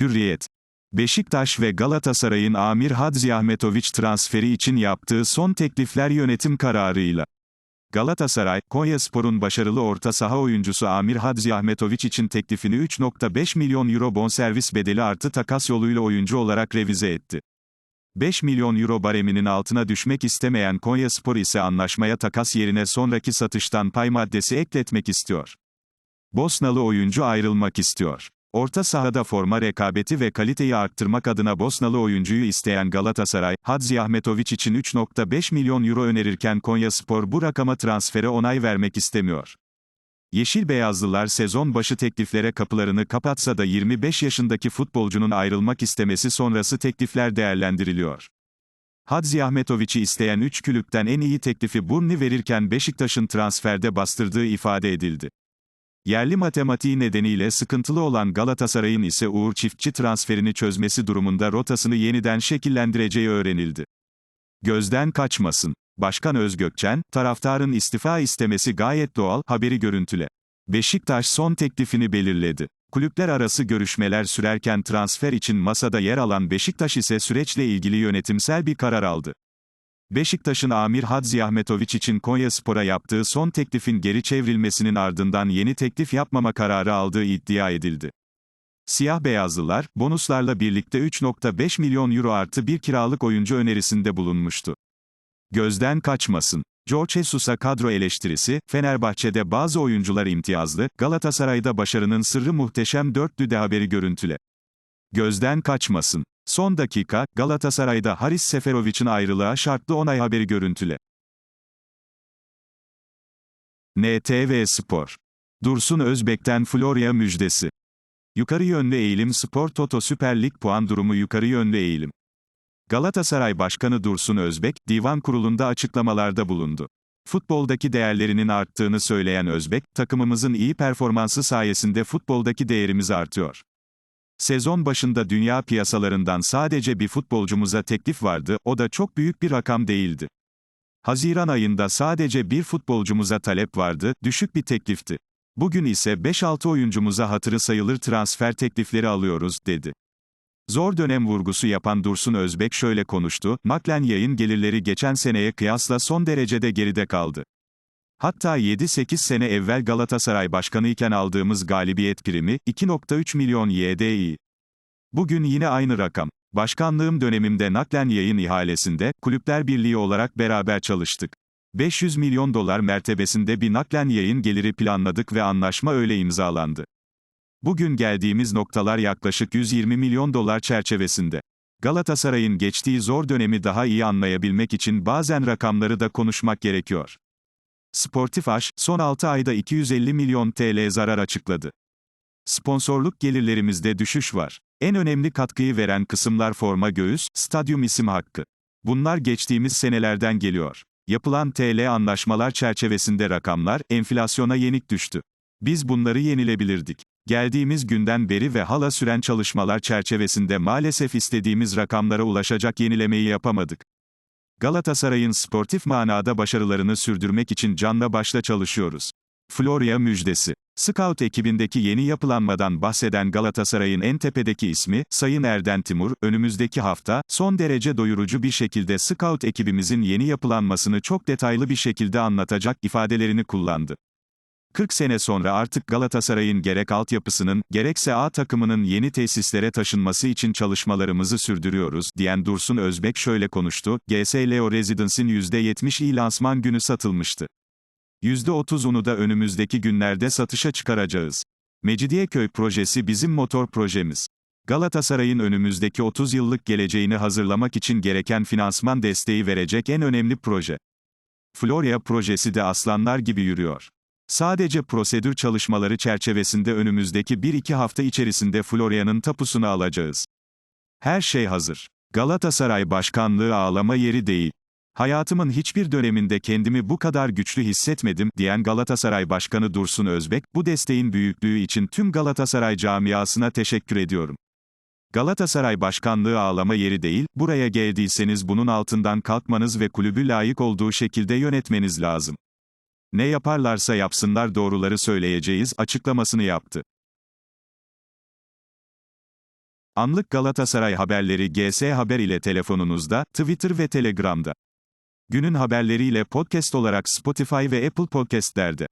Hürriyet. Beşiktaş ve Galatasaray'ın Amir Hadziyahmetoviç transferi için yaptığı son teklifler yönetim kararıyla. Galatasaray, Konyaspor'un başarılı orta saha oyuncusu Amir Hadziyahmetoviç için teklifini 3.5 milyon euro bonservis bedeli artı takas yoluyla oyuncu olarak revize etti. 5 milyon euro bareminin altına düşmek istemeyen Konyaspor ise anlaşmaya takas yerine sonraki satıştan pay maddesi ekletmek istiyor. Bosnalı oyuncu ayrılmak istiyor. Orta sahada forma rekabeti ve kaliteyi arttırmak adına Bosnalı oyuncuyu isteyen Galatasaray, Hadzi Ahmetoviç için 3.5 milyon euro önerirken Konyaspor bu rakama transfere onay vermek istemiyor. Yeşil Beyazlılar sezon başı tekliflere kapılarını kapatsa da 25 yaşındaki futbolcunun ayrılmak istemesi sonrası teklifler değerlendiriliyor. Hadzi Ahmetoviç'i isteyen 3 kulüpten en iyi teklifi Burni verirken Beşiktaş'ın transferde bastırdığı ifade edildi. Yerli matematiği nedeniyle sıkıntılı olan Galatasaray'ın ise Uğur Çiftçi transferini çözmesi durumunda rotasını yeniden şekillendireceği öğrenildi. Gözden kaçmasın. Başkan Özgökçen, taraftarın istifa istemesi gayet doğal, haberi görüntüle. Beşiktaş son teklifini belirledi. Kulüpler arası görüşmeler sürerken transfer için masada yer alan Beşiktaş ise süreçle ilgili yönetimsel bir karar aldı. Beşiktaş'ın Amir Hadzi Ahmetoviç için Konyaspor'a yaptığı son teklifin geri çevrilmesinin ardından yeni teklif yapmama kararı aldığı iddia edildi. Siyah beyazlılar, bonuslarla birlikte 3.5 milyon euro artı bir kiralık oyuncu önerisinde bulunmuştu. Gözden kaçmasın. George Jesus'a kadro eleştirisi, Fenerbahçe'de bazı oyuncular imtiyazlı, Galatasaray'da başarının sırrı muhteşem dörtlü de haberi görüntüle. Gözden kaçmasın. Son dakika, Galatasaray'da Haris Seferovic'in ayrılığa şartlı onay haberi görüntüle. NTV Spor. Dursun Özbek'ten Florya müjdesi. Yukarı yönlü eğilim Spor Toto Süper Lig puan durumu yukarı yönlü eğilim. Galatasaray Başkanı Dursun Özbek, divan kurulunda açıklamalarda bulundu. Futboldaki değerlerinin arttığını söyleyen Özbek, takımımızın iyi performansı sayesinde futboldaki değerimiz artıyor. Sezon başında dünya piyasalarından sadece bir futbolcumuza teklif vardı, o da çok büyük bir rakam değildi. Haziran ayında sadece bir futbolcumuza talep vardı, düşük bir teklifti. Bugün ise 5-6 oyuncumuza hatırı sayılır transfer teklifleri alıyoruz, dedi. Zor dönem vurgusu yapan Dursun Özbek şöyle konuştu, naklen yayın gelirleri geçen seneye kıyasla son derecede geride kaldı. Hatta 7-8 sene evvel Galatasaray Başkanı iken aldığımız galibiyet primi, 2.3 milyon YDI. Bugün yine aynı rakam. Başkanlığım dönemimde naklen yayın ihalesinde, Kulüpler Birliği olarak beraber çalıştık. 500 milyon dolar mertebesinde bir naklen yayın geliri planladık ve anlaşma öyle imzalandı. Bugün geldiğimiz noktalar yaklaşık 120 milyon dolar çerçevesinde. Galatasaray'ın geçtiği zor dönemi daha iyi anlayabilmek için bazen rakamları da konuşmak gerekiyor. Sportif Aş, son 6 ayda 250 milyon TL zarar açıkladı. Sponsorluk gelirlerimizde düşüş var. En önemli katkıyı veren kısımlar forma göğüs, stadyum isim hakkı. Bunlar geçtiğimiz senelerden geliyor. Yapılan TL anlaşmalar çerçevesinde rakamlar, enflasyona yenik düştü. Biz bunları yenilebilirdik. Geldiğimiz günden beri ve hala süren çalışmalar çerçevesinde maalesef istediğimiz rakamlara ulaşacak yenilemeyi yapamadık. Galatasaray'ın sportif manada başarılarını sürdürmek için canla başla çalışıyoruz. Florya müjdesi. Scout ekibindeki yeni yapılanmadan bahseden Galatasaray'ın en tepedeki ismi, Sayın Erden Timur, önümüzdeki hafta, son derece doyurucu bir şekilde Scout ekibimizin yeni yapılanmasını çok detaylı bir şekilde anlatacak ifadelerini kullandı. 40 sene sonra artık Galatasaray'ın gerek altyapısının, gerekse A takımının yeni tesislere taşınması için çalışmalarımızı sürdürüyoruz, diyen Dursun Özbek şöyle konuştu, GS Leo Residence'in %70'i lansman günü satılmıştı. %30'unu da önümüzdeki günlerde satışa çıkaracağız. Mecidiyeköy projesi bizim motor projemiz. Galatasaray'ın önümüzdeki 30 yıllık geleceğini hazırlamak için gereken finansman desteği verecek en önemli proje. Florya projesi de aslanlar gibi yürüyor. Sadece prosedür çalışmaları çerçevesinde önümüzdeki 1-2 hafta içerisinde Florya'nın tapusunu alacağız. Her şey hazır. Galatasaray başkanlığı ağlama yeri değil. Hayatımın hiçbir döneminde kendimi bu kadar güçlü hissetmedim, diyen Galatasaray Başkanı Dursun Özbek, bu desteğin büyüklüğü için tüm Galatasaray camiasına teşekkür ediyorum. Galatasaray başkanlığı ağlama yeri değil, buraya geldiyseniz bunun altından kalkmanız ve kulübü layık olduğu şekilde yönetmeniz lazım. Ne yaparlarsa yapsınlar doğruları söyleyeceğiz açıklamasını yaptı. Anlık Galatasaray haberleri GS Haber ile telefonunuzda, Twitter ve Telegram'da. Günün haberleriyle podcast olarak Spotify ve Apple Podcast'lerde.